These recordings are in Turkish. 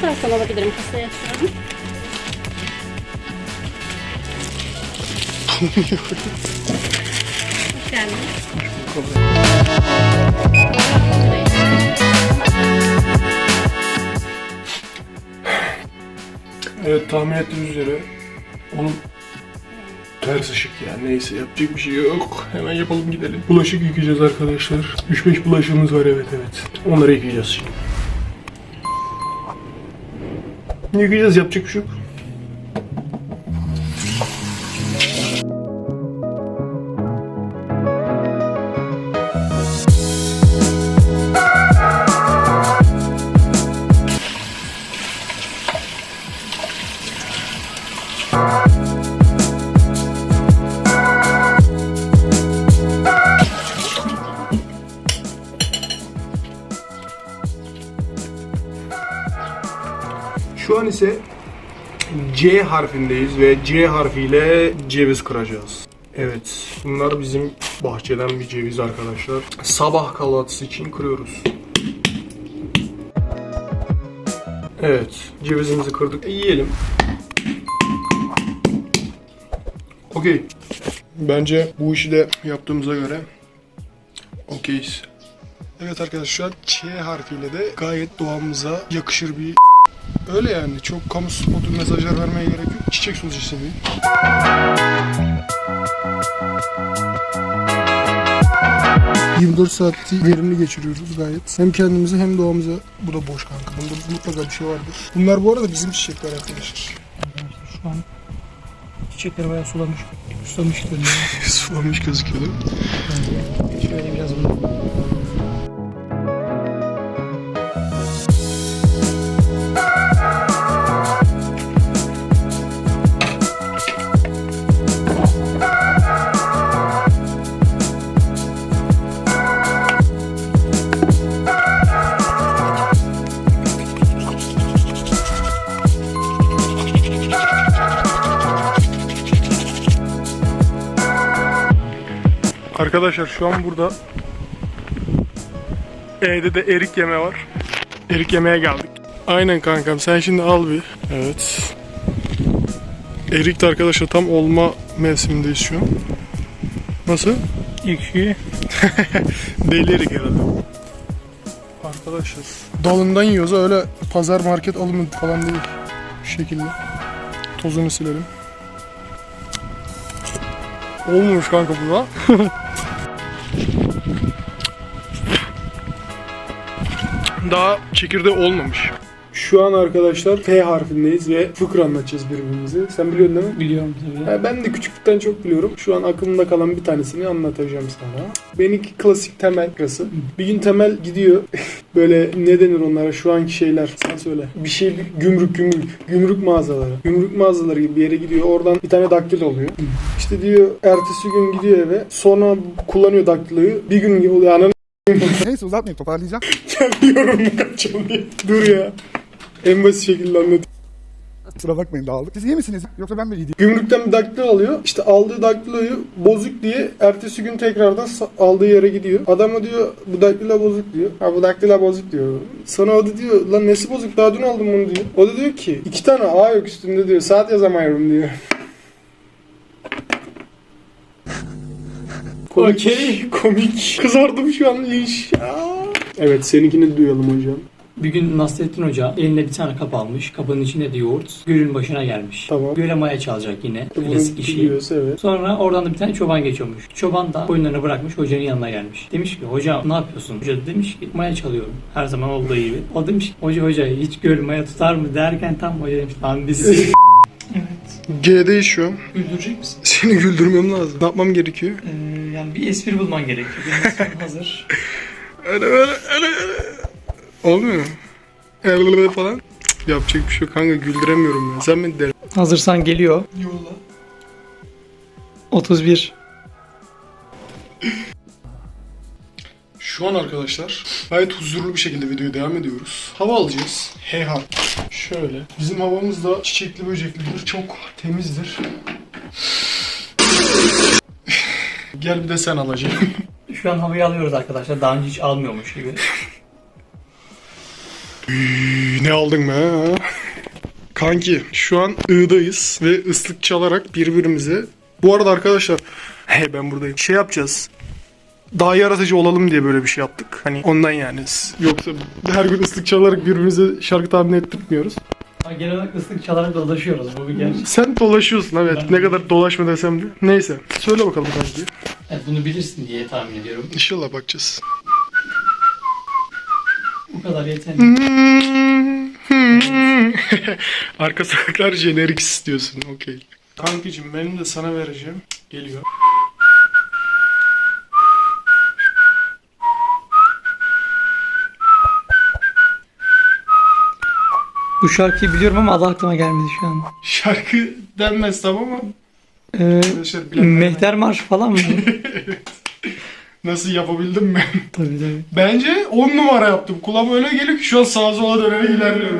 taraftan alabilirim kasaya yatıralım. Hoş geldiniz. Evet tahmin ettiğiniz üzere onun ters ışık yani neyse yapacak bir şey yok. Hemen yapalım gidelim. Bulaşık yıkayacağız arkadaşlar. 3-5 bulaşığımız var evet evet. Onları yıkayacağız şimdi. Yıkayacağız yapacak bir şey yok. İse C harfindeyiz ve C harfiyle ceviz kıracağız. Evet, bunlar bizim bahçeden bir ceviz arkadaşlar. Sabah kahvaltısı için kırıyoruz. Evet, cevizimizi kırdık. E, yiyelim. Okey. Bence bu işi de yaptığımıza göre okeyiz. Evet arkadaşlar Ç harfiyle de gayet doğamıza yakışır bir Öyle yani çok kamu spotu mesajlar vermeye gerek yok. Çiçek sözcüsü bir. ...24 saati verimli geçiriyoruz gayet. Hem kendimize hem doğamıza... Bu da boş kanka. Bunda mutlaka bir şey vardır. Bunlar bu arada bizim çiçekler arkadaşlar. Şu an çiçekler bayağı sulamış. Susamış görünüyor. Sulamış gözüküyor değil mi? Şöyle biraz bunu. Arkadaşlar şu an burada E'de de erik yeme var. Erik yemeye geldik. Aynen kankam sen şimdi al bir. Evet. Erik de arkadaşlar tam olma mevsimindeyiz şu an. Nasıl? Ekşi. Deli erik herhalde. Arkadaşlar dalından yiyoruz öyle pazar market alımı falan değil. Şu şekilde. Tozunu silelim. Olmamış kanka bu da. Daha çekirdeği olmamış. Şu an arkadaşlar F harfindeyiz ve fıkra anlatacağız birbirimize. Sen biliyorsun değil mi? Biliyorum tabii. Ha, ben de küçüklükten çok biliyorum. Şu an aklımda kalan bir tanesini anlatacağım sana. Benimki klasik temel fıkrası. Bir gün temel gidiyor. Böyle ne denir onlara şu anki şeyler sen söyle. Bir şey bir gümrük gümrük. Gümrük mağazaları. Gümrük mağazaları gibi bir yere gidiyor. Oradan bir tane daktilo oluyor. İşte diyor ertesi gün gidiyor eve. Sonra kullanıyor daktiloyu. Bir gün oluyor ananı Neyse uzatmayayım toparlayacağım. kendi yorumunu kaçacağım diye. Dur ya. En basit şekilde anlatayım. Kusura bakmayın dağıldık. Siz iyi misiniz? Yoksa ben mi iyi değilim? Gümrükten bir daktilo alıyor. İşte aldığı daktiloyu bozuk diye ertesi gün tekrardan sa- aldığı yere gidiyor. Adama diyor bu daktilo bozuk diyor. Ha bu daktilo bozuk diyor. Sonra o da diyor lan nesi bozuk daha dün aldım bunu diyor. O da diyor ki iki tane A yok üstünde diyor. Saat yazamıyorum diyor. komik, Okey. komik. Kızardım şu an. Aa. Evet seninkini duyalım hocam. Bir gün Nasrettin Hoca elinde bir tane kap almış. Kabın içinde de yoğurt. Gölün başına gelmiş. Tamam. Göle maya çalacak yine. Bunu Klasik işi. biliyoruz evet. Sonra oradan da bir tane çoban geçiyormuş. Çoban da koyunlarını bırakmış hocanın yanına gelmiş. Demiş ki hocam ne yapıyorsun? Hoca da demiş ki maya çalıyorum. Her zaman olduğu gibi. O demiş ki hoca hoca hiç göl maya tutar mı derken tam hoca demiş lan biz Şu an. Güldürecek misin? Seni güldürmem lazım. Ne yapmam gerekiyor? Ee, yani bir espri bulman gerekiyor. Benim esprim hazır. Öyle öyle öyle öyle. Olmuyor mu? Öyle falan. Cık, Yapacak bir şey yok kanka güldüremiyorum ya. Sen beni deli. Hazırsan geliyor. Yolla. 31. Şu an arkadaşlar gayet huzurlu bir şekilde videoya devam ediyoruz. Hava alacağız. Hey harf. Şöyle. Bizim havamız da çiçekli böceklidir. Çok temizdir. Gel bir de sen alacaksın. Şu an havayı alıyoruz arkadaşlar. Daha önce hiç almıyormuş gibi. Üy, ne aldın ha? Kanki şu an I'dayız ve ıslık çalarak birbirimize... Bu arada arkadaşlar he ben buradayım. Şey yapacağız. Daha yaratıcı olalım diye böyle bir şey yaptık. Hani ondan yani. Yoksa her gün ıslık çalarak birbirimize şarkı tahmin ettirtmiyoruz. Ama genel olarak ıslık çalarak dolaşıyoruz bu bir gerçek. Sen dolaşıyorsun evet. Ben- Ne kadar dolaşma desem de. Neyse. Söyle bakalım kanki. Evet, bunu bilirsin diye tahmin ediyorum. İnşallah bakacağız. Bu kadar yeterli. Arka sokaklar jenerik istiyorsun. Okey. Kankicim benim de sana vereceğim. Geliyor. Bu şarkıyı biliyorum ama adı aklıma gelmedi şu an. Şarkı denmez tamam ama Ee, arkadaşlar bilenler Mehter Marş falan mı? nasıl yapabildim mi? tabii tabii. Bence 10 numara yaptım. Kulağıma öyle geliyor ki şu an sağa sola dönerek ilerliyorum.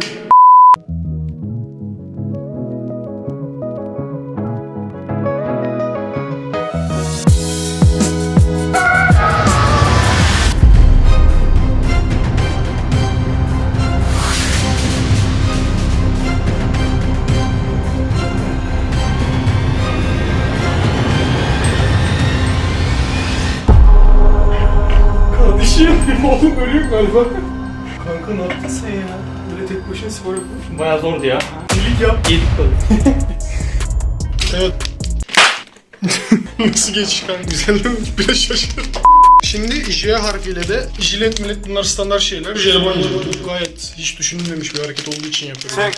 Galiba. Kanka ne yaptın sen ya? Böyle tek başına spor yapıyorsun. Bayağı zordu ya. İyilik yap. Yedik tabii. Evet. Nasıl geçiş kanka? Güzel değil mi? Biraz şaşırdım. Şimdi J harfiyle de jilet millet bunlar standart şeyler. Jelibon. Gayet hiç düşünülmemiş bir hareket olduğu için yapıyorum. Şöyle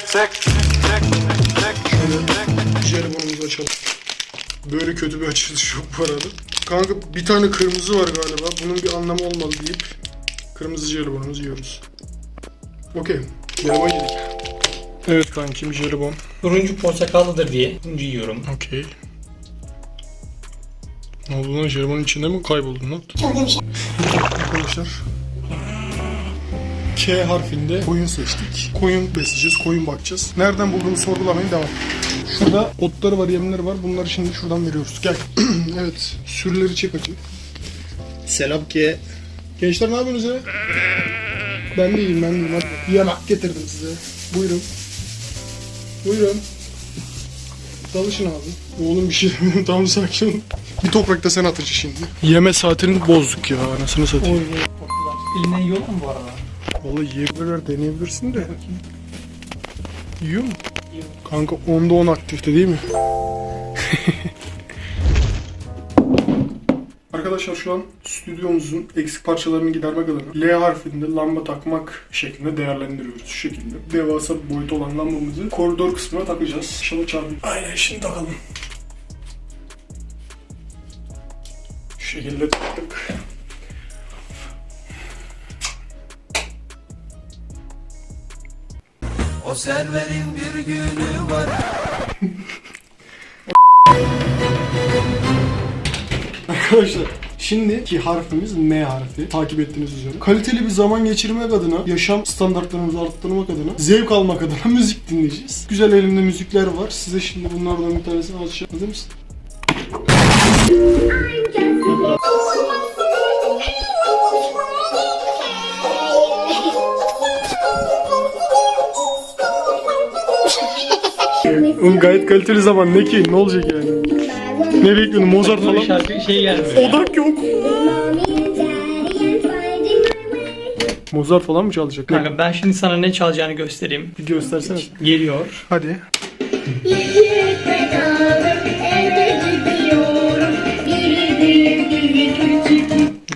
jelibonumuzu açalım. Böyle kötü bir açılış yok bu arada. Kanka bir tane kırmızı var galiba. Bunun bir anlamı olmalı deyip kırmızı jelibonumuzu yiyoruz. Okey. Jelibon yedik. Evet kankim jelibon. Turuncu portakallıdır diye turuncu yiyorum. Okey. Ne oldu lan? Jelibonun içinde mi kayboldun lan? Arkadaşlar. K harfinde koyun seçtik. Koyun besleyeceğiz, koyun bakacağız. Nereden bulduğunu sorgulamayın devam. Şurada otları var, yemleri var. Bunları şimdi şuradan veriyoruz. Gel. evet. Sürüleri çek açı. Selam ki. Gençler ne yapıyorsunuz ya? Ben de iyiyim, ben de iyiyim. Hadi. Yemek getirdim size. Buyurun. Buyurun. Dalışın abi. Oğlum bir şey tamam sakin ol. Bir toprakta sen atıcı şimdi. Yeme saatini bozduk ya anasını satayım. Elinden yiyor mu bu arada? Vallahi yiyebilirler deneyebilirsin de. Yiyor mu? Kanka 10'da 10 aktifte değil mi? Arkadaşlar şu an stüdyomuzun eksik parçalarını gidermek adına L harfinde lamba takmak şeklinde değerlendiriyoruz şu şekilde. Devasa bir boyut olan lambamızı koridor kısmına takacağız. İnşallah çarpıyor. Aynen şimdi takalım. Şu şekilde taktık. O serverin bir günü var Arkadaşlar şimdiki harfimiz M harfi. Takip ettiğiniz üzere. Kaliteli bir zaman geçirmek adına, yaşam standartlarımızı arttırmak adına, zevk almak adına müzik dinleyeceğiz. Güzel elimde müzikler var. Size şimdi bunlardan bir tanesini açacağım. Hazır mısın? Oğlum gayet kaliteli zaman ne ki? Ne olacak yani? Ne bekliyordun? Mozart falan? şarkı şey gelmiyor. Odak yok. Mozart falan mı çalacak? Ne? Kanka ben şimdi sana ne çalacağını göstereyim. Bir göstersene. Geliyor. Hadi.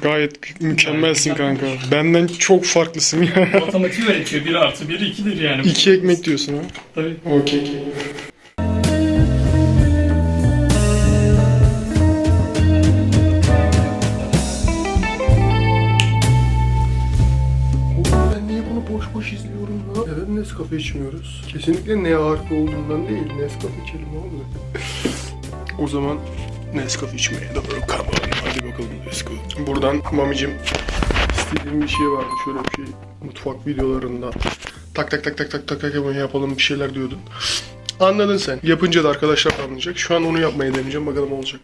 Gayet mükemmelsin kanka. Benden çok farklısın ya. Matematiği öğretiyor. 1 artı 1 2'dir yani. İki ekmek diyorsun ha. Tabii. Okey. İçmiyoruz? Kesinlikle ne harfi olduğundan değil. Nescafe içelim abi. o zaman Nescafe içmeye doğru kapalı. Hadi bakalım go. Buradan mamicim istediğim bir şey vardı. Şöyle bir şey mutfak videolarında tak tak tak tak tak tak yapalım bir şeyler diyordun. Anladın sen. Yapınca da arkadaşlar anlayacak. Şu an onu yapmaya deneyeceğim. Bakalım olacak.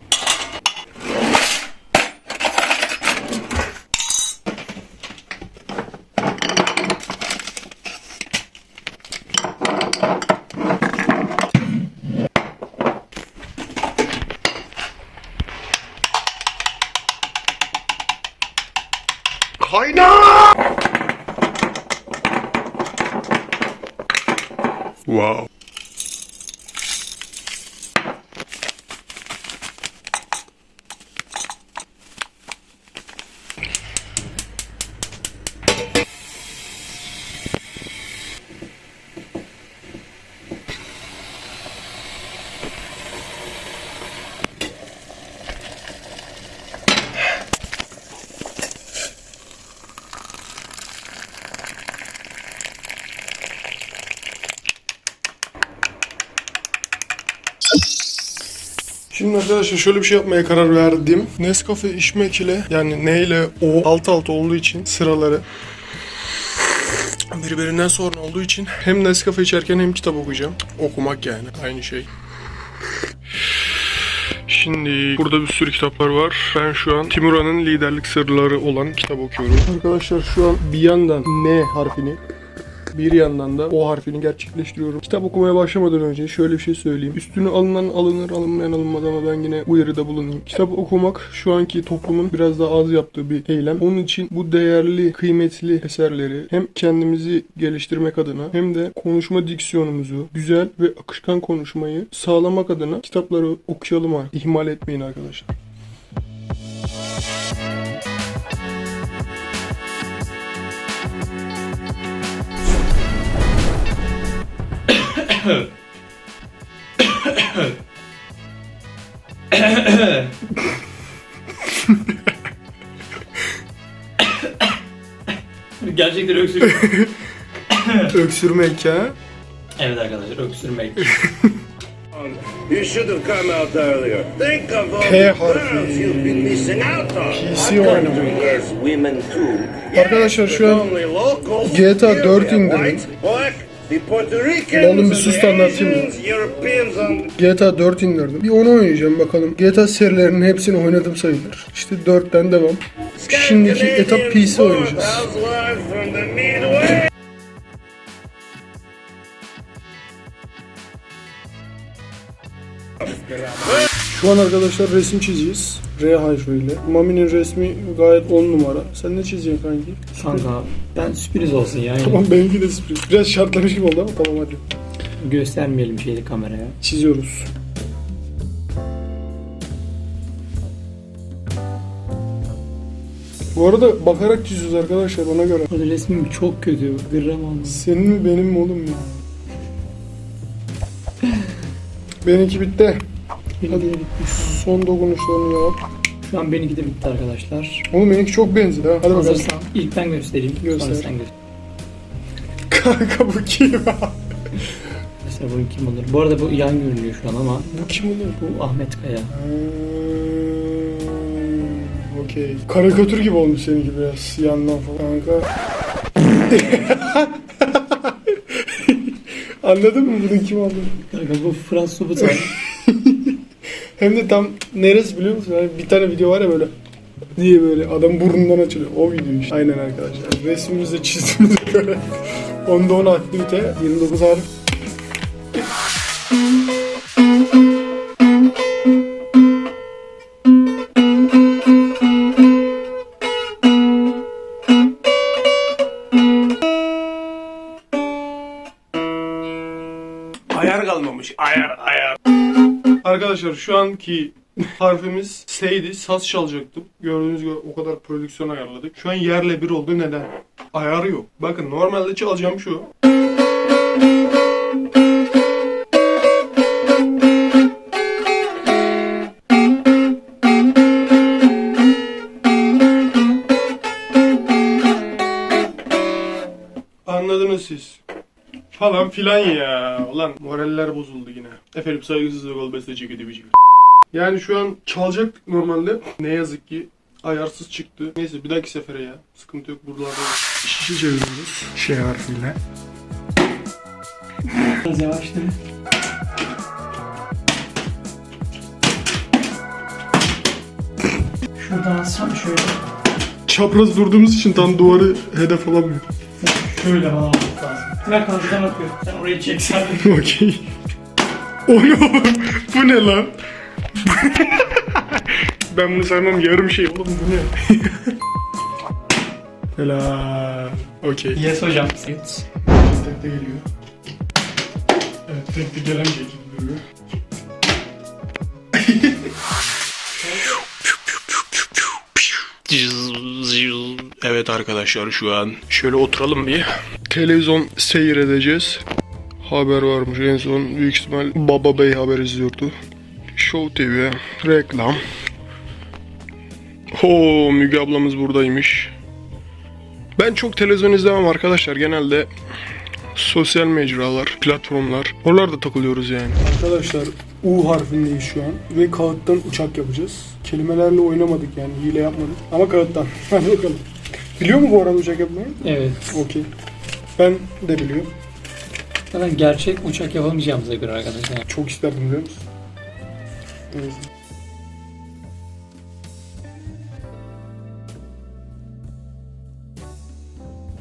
Şimdi arkadaşlar şöyle bir şey yapmaya karar verdim. Nescafe içmek ile yani ne ile o alt alta olduğu için sıraları birbirinden sonra olduğu için hem Nescafe içerken hem kitap okuyacağım. Okumak yani aynı şey. Şimdi burada bir sürü kitaplar var. Ben şu an Timura'nın liderlik sırları olan kitap okuyorum. Arkadaşlar şu an bir yandan N harfini bir yandan da O harfini gerçekleştiriyorum. Kitap okumaya başlamadan önce şöyle bir şey söyleyeyim. Üstüne alınan alınır, alınmayan alınmaz ama ben yine uyarıda bulunayım. Kitap okumak şu anki toplumun biraz daha az yaptığı bir eylem. Onun için bu değerli, kıymetli eserleri hem kendimizi geliştirmek adına hem de konuşma diksiyonumuzu güzel ve akışkan konuşmayı sağlamak adına kitapları okuyalım artık. İhmal etmeyin arkadaşlar. Gerçekten öksürük. Öksürmek ha. evet arkadaşlar öksürmek. You should have come out earlier. Think of all P the harfi. girls you've been missing out on. PC oynadım. There's women too. Arkadaşlar şu an. GTA Here 4 we have indirdim. Ricans, Oğlum bir sus da anlatayım GTA 4 indirdim. Bir onu oynayacağım bakalım. GTA serilerinin hepsini oynadım sayılır. İşte 4'ten devam. Şimdiki etap PC oynayacağız. Şu an arkadaşlar resim çizeceğiz. R harfiyle. Mami'nin resmi gayet 10 numara. Sen ne çizeceksin kanki? Kanka ben sürpriz olsun ya. Tamam benimki de sürpriz. Biraz şartlamış gibi oldu ama tamam hadi. Göstermeyelim şeyi kameraya. Çiziyoruz. Bu arada bakarak çiziyoruz arkadaşlar ona göre. Burada resmim çok kötü. Gram olmuş. Senin mi benim mi oğlum ya? Benimki bitti. Bitmiş. Son dokunuşlarını yap. Şu an benimki de bitti arkadaşlar. Oğlum benimki çok benziyor ha. Hadi bakalım. Hazırsan ilk ben göstereyim. Göster. Sonra sen göster. Kanka bu kim? Mesela bu kim olur? Bu arada bu yan görünüyor şu an ama bu kim oğlum? bu Ahmet Kaya. Hmm, Okey. Karikatür gibi olmuş seninki biraz yandan falan. Kanka. Anladın mı bunun kim olduğunu? Kanka bu Frans Subutan. Hem de tam neresi biliyor musun? Hani bir tane video var ya böyle diye böyle adam burnundan açılıyor. O video işte. Aynen arkadaşlar. Resmimizi çizdiğimize göre onda 10 aktivite 29 harf. Arkadaşlar şu anki harfimiz S'ydi. Saz çalacaktım. Gördüğünüz gibi o kadar prodüksiyon ayarladık. Şu an yerle bir oldu. Neden? Ayarı yok. Bakın normalde çalacağım şu. Anladınız siz. Falan filan ya. Ulan moraller bozuldu. Efendim saygısızlık ol beste ceketi bici. Yani şu an çalacaktık normalde. Ne yazık ki ayarsız çıktı. Neyse bir dahaki sefere ya. Sıkıntı yok buralarda. Şişe çeviriyoruz. Şey harfiyle. Biraz yavaş değil mi? Şuradan alsam şöyle. Çapraz durduğumuz için tam duvarı hedef alamıyor. Şöyle bana almak lazım. Ver kankadan atıyor. Sen orayı çeksen. Okey. O ne oğlum? Bu ne lan? ben bunu saymam yarım şey oğlum bu ne? Helal. Okey. Yes hocam. Tekte geliyor. Evet tekte gelen şekilde duruyor. Evet arkadaşlar şu an şöyle oturalım bir. Televizyon seyredeceğiz. Haber varmış en son büyük ihtimal Baba Bey haber izliyordu. Show TV, reklam. Oo Müge ablamız buradaymış. Ben çok televizyon izlemem arkadaşlar. Genelde sosyal mecralar, platformlar. Oralarda takılıyoruz yani. Arkadaşlar U harfindeyiz şu an ve kağıttan uçak yapacağız. Kelimelerle oynamadık yani hile yapmadık ama kağıttan. Hadi bakalım. Biliyor mu bu arada uçak yapmayı? Evet. Okey. Ben de biliyorum. Zaten gerçek uçak yapamayacağımıza göre arkadaşlar. Çok isterdim biliyor musun? Evet.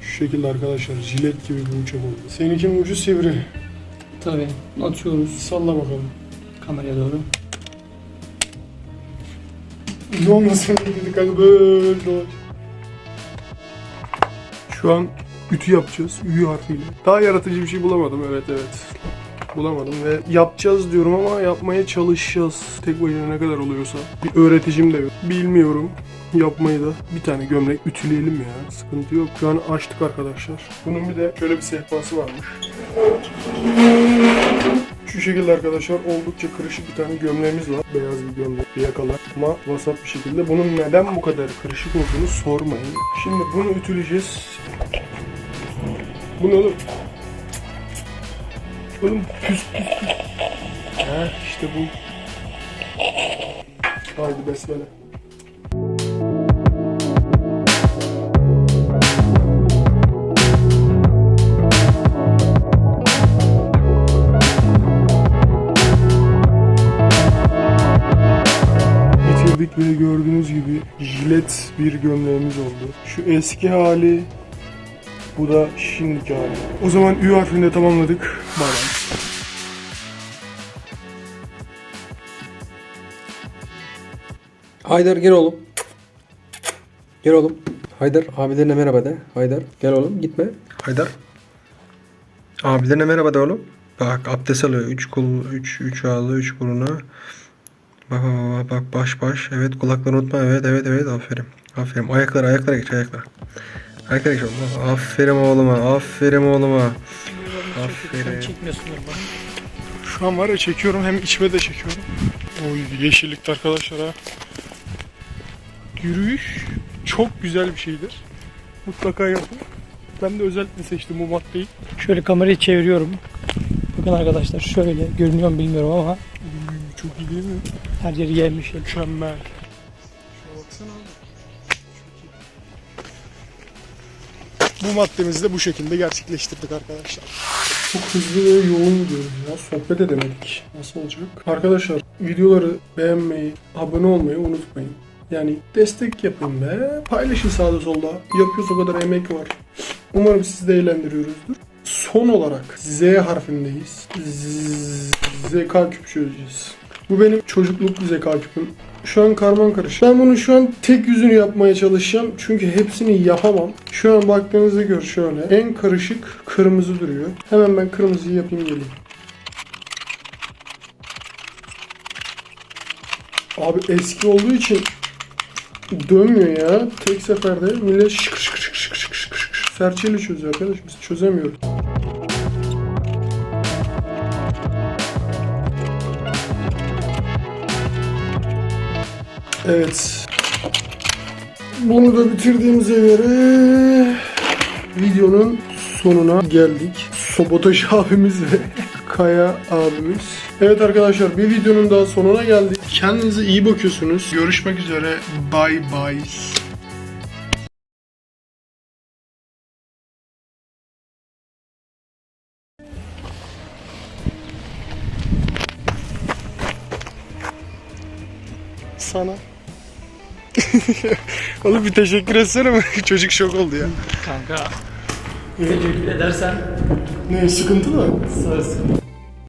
Şu şekilde arkadaşlar jilet gibi bir uçak oldu. Seninkinin ucu sivri. Tabii. Atıyoruz Salla bakalım. kameraya doğru. Ne olmasın dedik kanka böyle dolaş. Şu an ütü yapacağız. Ü harfiyle. Daha yaratıcı bir şey bulamadım. Evet evet. Bulamadım ve yapacağız diyorum ama yapmaya çalışacağız. Tek başına ne kadar oluyorsa. Bir öğreticim de yok. Bilmiyorum yapmayı da. Bir tane gömlek ütüleyelim ya. Sıkıntı yok. Şu an açtık arkadaşlar. Bunun bir de şöyle bir sehpası varmış. Şu şekilde arkadaşlar oldukça kırışık bir tane gömleğimiz var. Beyaz bir gömlek, bir yakalar ama vasat bir şekilde. Bunun neden bu kadar kırışık olduğunu sormayın. Şimdi bunu ütüleyeceğiz. Bu ne oğlum? Oğlum püs püs püs. Ha işte bu. Haydi besmele. bitirdik ve gördüğünüz gibi jilet bir gömleğimiz oldu. Şu eski hali, bu da şimdiki hali. O zaman Ü harfini de tamamladık. Bay bay. Haydar gel oğlum. Gel oğlum. Haydar abilerine merhaba de. Haydar gel oğlum gitme. Haydar. Abilerine merhaba de oğlum. Bak abdest alıyor. 3 kol, 3 3 ağlı, 3 buruna. Bak bak bak bak baş baş. Evet kulaklarını unutma. Evet evet evet aferin. Aferin. Ayaklara ayaklara geç ayaklara. Oğlum. Aferin oğluma. Aferin oğluma. Aferin. Çekmiyorsun bana. Şu an var ya çekiyorum hem içime de çekiyorum. Oy yeşillikte arkadaşlar ha. Yürüyüş çok güzel bir şeydir. Mutlaka yapın. Ben de özellikle seçtim bu maddeyi. Şöyle kamerayı çeviriyorum. Bakın arkadaşlar şöyle görünüyor mu bilmiyorum ama Oy, çok iyi değil mi? her yeri gelmiş. Mükemmel. Bu maddemizi de bu şekilde gerçekleştirdik arkadaşlar. Çok hızlı ve yoğun gidiyoruz ya. Sohbet edemedik. Nasıl olacak? Arkadaşlar videoları beğenmeyi, abone olmayı unutmayın. Yani destek yapın be. Paylaşın sağda solda. Yapıyoruz o kadar emek var. Umarım sizi de eğlendiriyoruzdur. Son olarak Z harfindeyiz. Z- zeka küp çözeceğiz. Bu benim çocukluk zeka küpüm. Şu an karman karışık. Ben bunun şu an tek yüzünü yapmaya çalışacağım. Çünkü hepsini yapamam. Şu an baktığınızda gör şöyle. En karışık kırmızı duruyor. Hemen ben kırmızıyı yapayım geleyim. Abi eski olduğu için dönmüyor ya. Tek seferde millet şıkır şıkır şıkır şıkır şıkır şıkır serçeyle çözüyor arkadaş. Biz çözemiyoruz. Evet. Bunu da bitirdiğimize göre videonun sonuna geldik. Sobotaj abimiz ve Kaya abimiz. Evet arkadaşlar bir videonun daha sonuna geldik. Kendinize iyi bakıyorsunuz. Görüşmek üzere. Bye bye. Sana. Oğlum bir teşekkür etsene mi? Çocuk şok oldu ya. Kanka. Teşekkür edersen Ne sıkıntı mı? sağ